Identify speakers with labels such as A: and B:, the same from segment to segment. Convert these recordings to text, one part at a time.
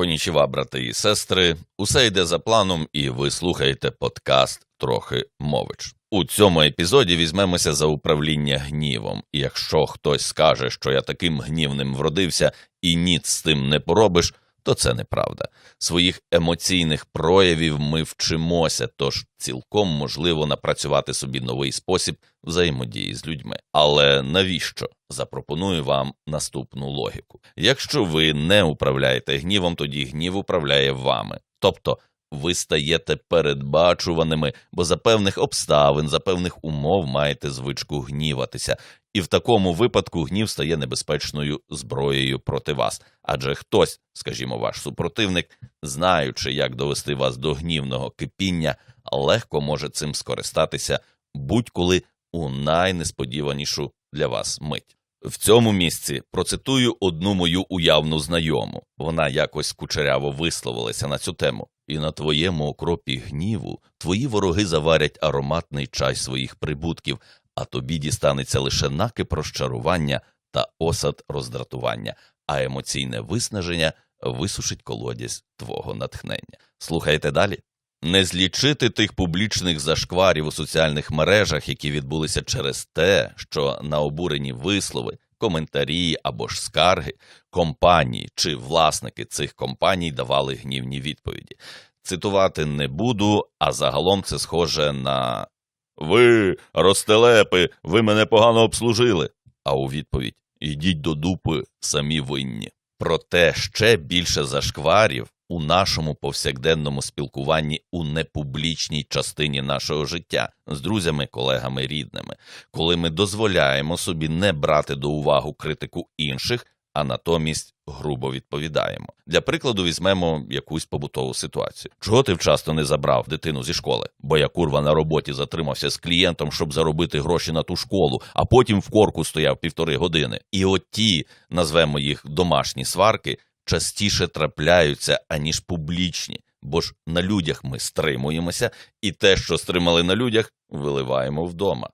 A: Конічева, брати і сестри, усе йде за планом, і ви слухаєте подкаст Трохи мович. У цьому епізоді візьмемося за управління гнівом, і якщо хтось скаже, що я таким гнівним вродився і ніц з тим не поробиш, то це неправда. Своїх емоційних проявів ми вчимося, тож цілком можливо напрацювати собі новий спосіб взаємодії з людьми. Але навіщо? Запропоную вам наступну логіку. Якщо ви не управляєте гнівом, тоді гнів управляє вами. Тобто ви стаєте передбачуваними, бо за певних обставин, за певних умов маєте звичку гніватися, і в такому випадку гнів стає небезпечною зброєю проти вас. Адже хтось, скажімо, ваш супротивник, знаючи, як довести вас до гнівного кипіння, легко може цим скористатися будь-коли у найнесподіванішу для вас мить. В цьому місці процитую одну мою уявну знайому. Вона якось кучеряво висловилася на цю тему. І на твоєму окропі гніву твої вороги заварять ароматний чай своїх прибутків, а тобі дістанеться лише накип розчарування та осад роздратування, а емоційне виснаження висушить колодязь твого натхнення. Слухайте далі. Не злічити тих публічних зашкварів у соціальних мережах, які відбулися через те, що на обурені вислови, коментарі або ж скарги компанії чи власники цих компаній давали гнівні відповіді. Цитувати не буду, а загалом це схоже на Ви, ростелепи, ви мене погано обслужили. А у відповідь Ідіть до дупи, самі винні. Проте ще більше зашкварів у нашому повсякденному спілкуванні у непублічній частині нашого життя з друзями, колегами, рідними, коли ми дозволяємо собі не брати до уваги критику інших, а натомість грубо відповідаємо. Для прикладу візьмемо якусь побутову ситуацію. Чого ти вчасно не забрав дитину зі школи? Бо я курва на роботі затримався з клієнтом, щоб заробити гроші на ту школу, а потім в корку стояв півтори години. І от ті, назвемо їх домашні сварки, частіше трапляються, аніж публічні. Бо ж на людях ми стримуємося, і те, що стримали на людях, виливаємо вдома.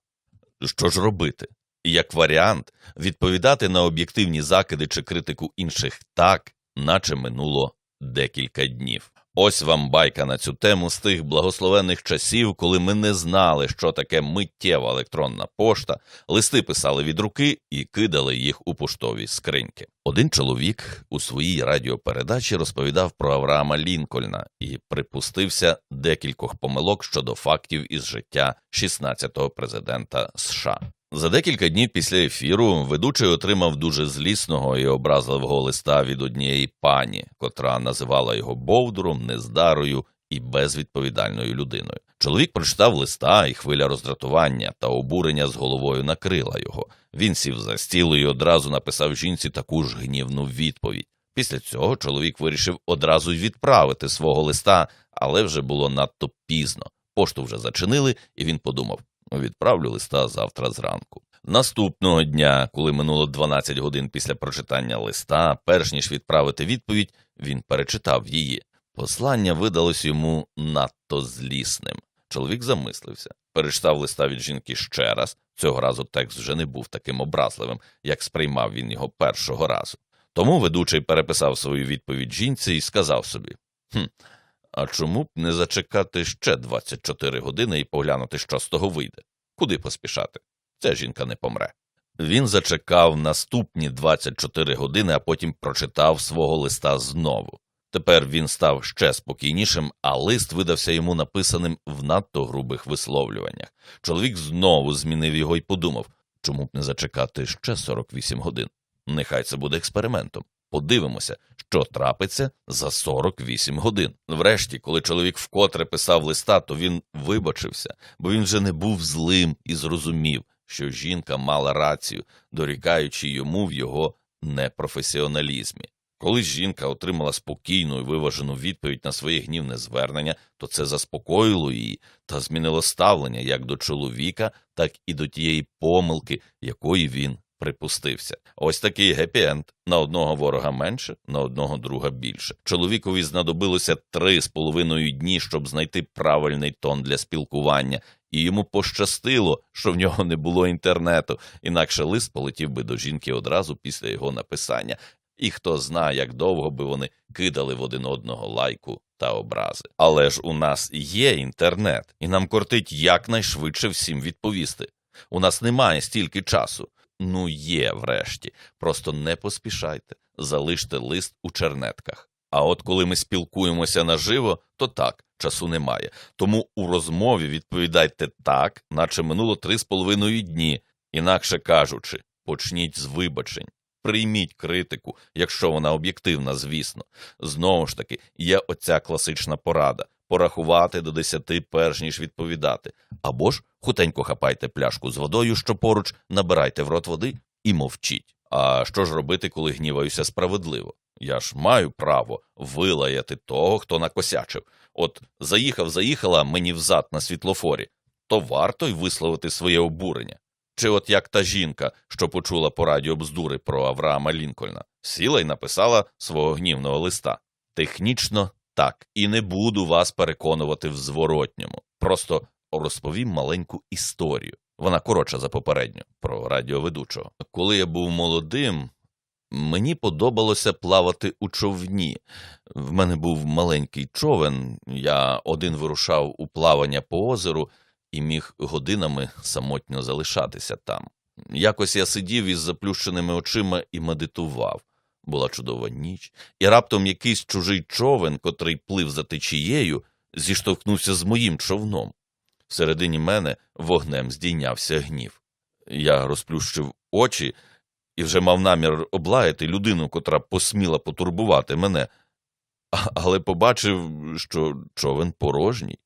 A: Що ж робити? Як варіант, відповідати на об'єктивні закиди чи критику інших так, наче минуло декілька днів. Ось вам байка на цю тему з тих благословенних часів, коли ми не знали, що таке миттєва електронна пошта, листи писали від руки і кидали їх у поштові скриньки. Один чоловік у своїй радіопередачі розповідав про Авраама Лінкольна і припустився декількох помилок щодо фактів із життя 16-го президента США. За декілька днів після ефіру ведучий отримав дуже злісного і образливого листа від однієї пані, котра називала його бовдуром, нездарою і безвідповідальною людиною. Чоловік прочитав листа, і хвиля роздратування та обурення з головою накрила його. Він сів за стіл і одразу написав жінці таку ж гнівну відповідь. Після цього чоловік вирішив одразу відправити свого листа, але вже було надто пізно. Пошту вже зачинили, і він подумав відправлю листа завтра зранку. Наступного дня, коли минуло 12 годин після прочитання листа, перш ніж відправити відповідь, він перечитав її. Послання видалось йому надто злісним. Чоловік замислився, перечитав листа від жінки ще раз. Цього разу текст вже не був таким образливим, як сприймав він його першого разу. Тому ведучий переписав свою відповідь жінці і сказав собі: «Хм, а чому б не зачекати ще 24 години і поглянути, що з того вийде? Куди поспішати? Ця жінка не помре. Він зачекав наступні 24 години, а потім прочитав свого листа знову. Тепер він став ще спокійнішим, а лист видався йому написаним в надто грубих висловлюваннях. Чоловік знову змінив його і подумав, чому б не зачекати ще 48 годин. Нехай це буде експериментом. Подивимося, що трапиться за 48 годин. Врешті, коли чоловік вкотре писав листа, то він вибачився, бо він вже не був злим і зрозумів, що жінка мала рацію, дорікаючи йому в його непрофесіоналізмі. Коли жінка отримала спокійну і виважену відповідь на своє гнівне звернення, то це заспокоїло її та змінило ставлення як до чоловіка, так і до тієї помилки, якої він припустився. Ось такий гепі-енд. на одного ворога менше, на одного друга більше. Чоловікові знадобилося три з половиною дні, щоб знайти правильний тон для спілкування, і йому пощастило, що в нього не було інтернету, інакше лист полетів би до жінки одразу після його написання. І хто знає, як довго би вони кидали в один одного лайку та образи. Але ж у нас є інтернет, і нам кортить якнайшвидше всім відповісти. У нас немає стільки часу. Ну, є, врешті. Просто не поспішайте, залиште лист у чернетках. А от коли ми спілкуємося наживо, то так, часу немає. Тому у розмові відповідайте так, наче минуло три з половиною дні, інакше кажучи, почніть з вибачень. Прийміть критику, якщо вона об'єктивна, звісно. Знову ж таки, є оця класична порада порахувати до десяти, перш ніж відповідати. Або ж хутенько хапайте пляшку з водою, що поруч, набирайте в рот води і мовчіть. А що ж робити, коли гніваюся справедливо? Я ж маю право вилаяти того, хто накосячив. От заїхав, заїхала мені взад на світлофорі, то варто й висловити своє обурення. Чи от як та жінка, що почула по радіо бздури про Авраама Лінкольна, сіла й написала свого гнівного листа. Технічно так, і не буду вас переконувати в зворотньому. Просто розповім маленьку історію. Вона коротша за попередню про радіоведучого. Коли я був молодим, мені подобалося плавати у човні. В мене був маленький човен, я один вирушав у плавання по озеру і міг годинами самотньо залишатися там. Якось я сидів із заплющеними очима і медитував. Була чудова ніч, і раптом якийсь чужий човен, котрий плив за течією, зіштовхнувся з моїм човном. Всередині мене вогнем здійнявся гнів. Я розплющив очі і вже мав намір облаяти людину, котра посміла потурбувати мене, але побачив, що човен порожній.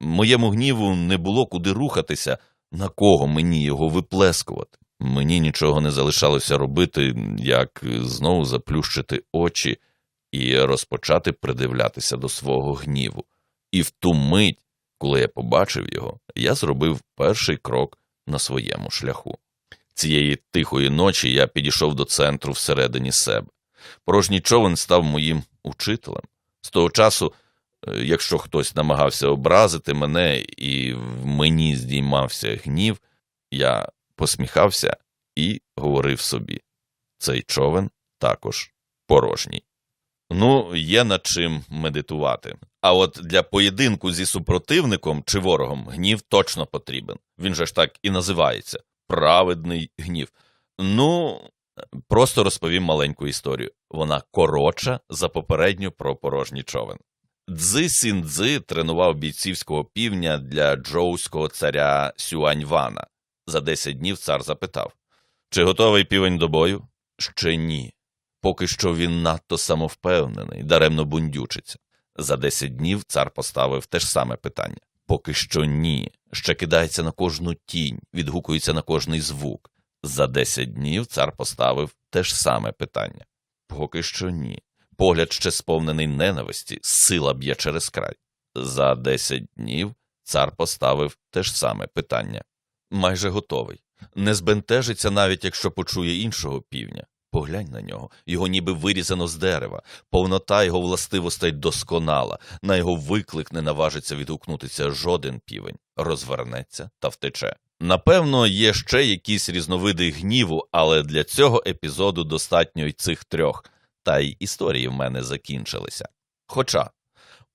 A: Моєму гніву не було куди рухатися, на кого мені його виплескувати. Мені нічого не залишалося робити, як знову заплющити очі і розпочати придивлятися до свого гніву. І в ту мить, коли я побачив його, я зробив перший крок на своєму шляху. Цієї тихої ночі я підійшов до центру всередині себе. Порожній човен став моїм учителем. З того часу, е, якщо хтось намагався образити мене і в мені здіймався гнів, я посміхався і говорив собі: цей човен також порожній. Ну, є над чим медитувати. А от для поєдинку зі супротивником чи ворогом гнів точно потрібен. Він же ж так і називається праведний гнів. Ну, просто розповім маленьку історію. Вона коротша за попередню про порожній човен. Дзи Сіндзи тренував бійцівського півня для джоуського царя Сюаньвана. За 10 днів цар запитав: Чи готовий півень до бою? Ще ні. Поки що він надто самовпевнений, даремно бундючиться. За 10 днів цар поставив те ж саме питання. Поки що ні. Ще кидається на кожну тінь, відгукується на кожний звук. За 10 днів цар поставив те ж саме питання. Поки що ні. Погляд ще сповнений ненависті, сила б'є через край. За 10 днів цар поставив те ж саме питання. Майже готовий. Не збентежиться навіть, якщо почує іншого півня. Поглянь на нього, його ніби вирізано з дерева, повнота його властивостей досконала, на його виклик не наважиться відгукнутися жоден півень, розвернеться та втече. Напевно, є ще якісь різновиди гніву, але для цього епізоду достатньо й цих трьох, та й історії в мене закінчилися. Хоча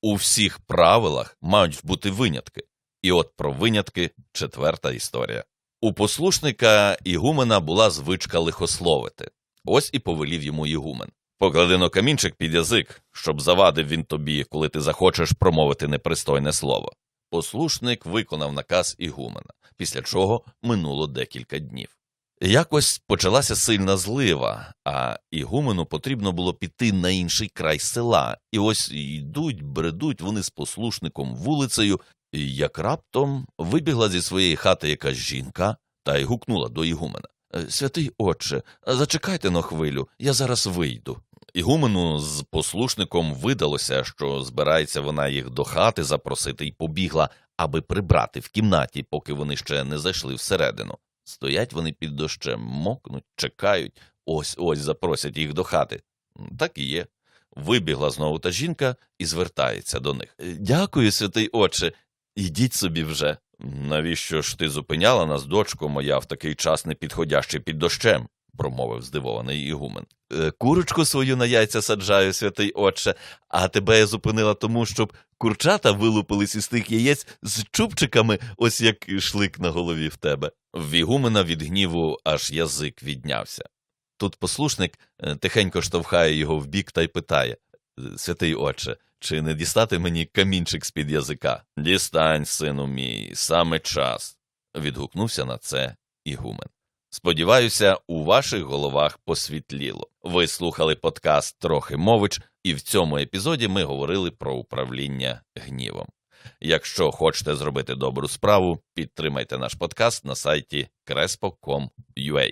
A: у всіх правилах мають бути винятки, і от про винятки четверта історія. У послушника Ігумена була звичка лихословити. Ось і повелів йому Ігумен. Поклади но камінчик під язик, щоб завадив він тобі, коли ти захочеш промовити непристойне слово. Послушник виконав наказ Ігумена, після чого минуло декілька днів. Якось почалася сильна злива, а Ігумену потрібно було піти на інший край села, і ось йдуть, бредуть вони з послушником вулицею, і як раптом вибігла зі своєї хати якась жінка та й гукнула до Ігумена. «Е, Святий отче, зачекайте на хвилю, я зараз вийду. Ігумену з послушником видалося, що збирається вона їх до хати запросити, і побігла, аби прибрати в кімнаті, поки вони ще не зайшли всередину. Стоять вони під дощем, мокнуть, чекають, ось ось запросять їх до хати. Так і є. Вибігла знову та жінка і звертається до них. «Е, Дякую, святий отче, ідіть собі вже. Навіщо ж ти зупиняла нас, дочко моя, в такий час непідходящий під дощем? промовив здивований ігумен. «Е, Курочку свою на яйця саджаю, святий отче, а тебе я зупинила тому, щоб курчата вилупились із тих яєць з чубчиками, ось як шлик на голові в тебе. В ігумена від гніву аж язик віднявся. Тут послушник е, тихенько штовхає його вбік та й питає «Е, Святий отче, чи не дістати мені камінчик з-під язика? Дістань, сину мій, саме час. відгукнувся на це ігумен. Сподіваюся, у ваших головах посвітліло. Ви слухали подкаст Трохи мович, і в цьому епізоді ми говорили про управління гнівом. Якщо хочете зробити добру справу, підтримайте наш подкаст на сайті crespo.com.ua.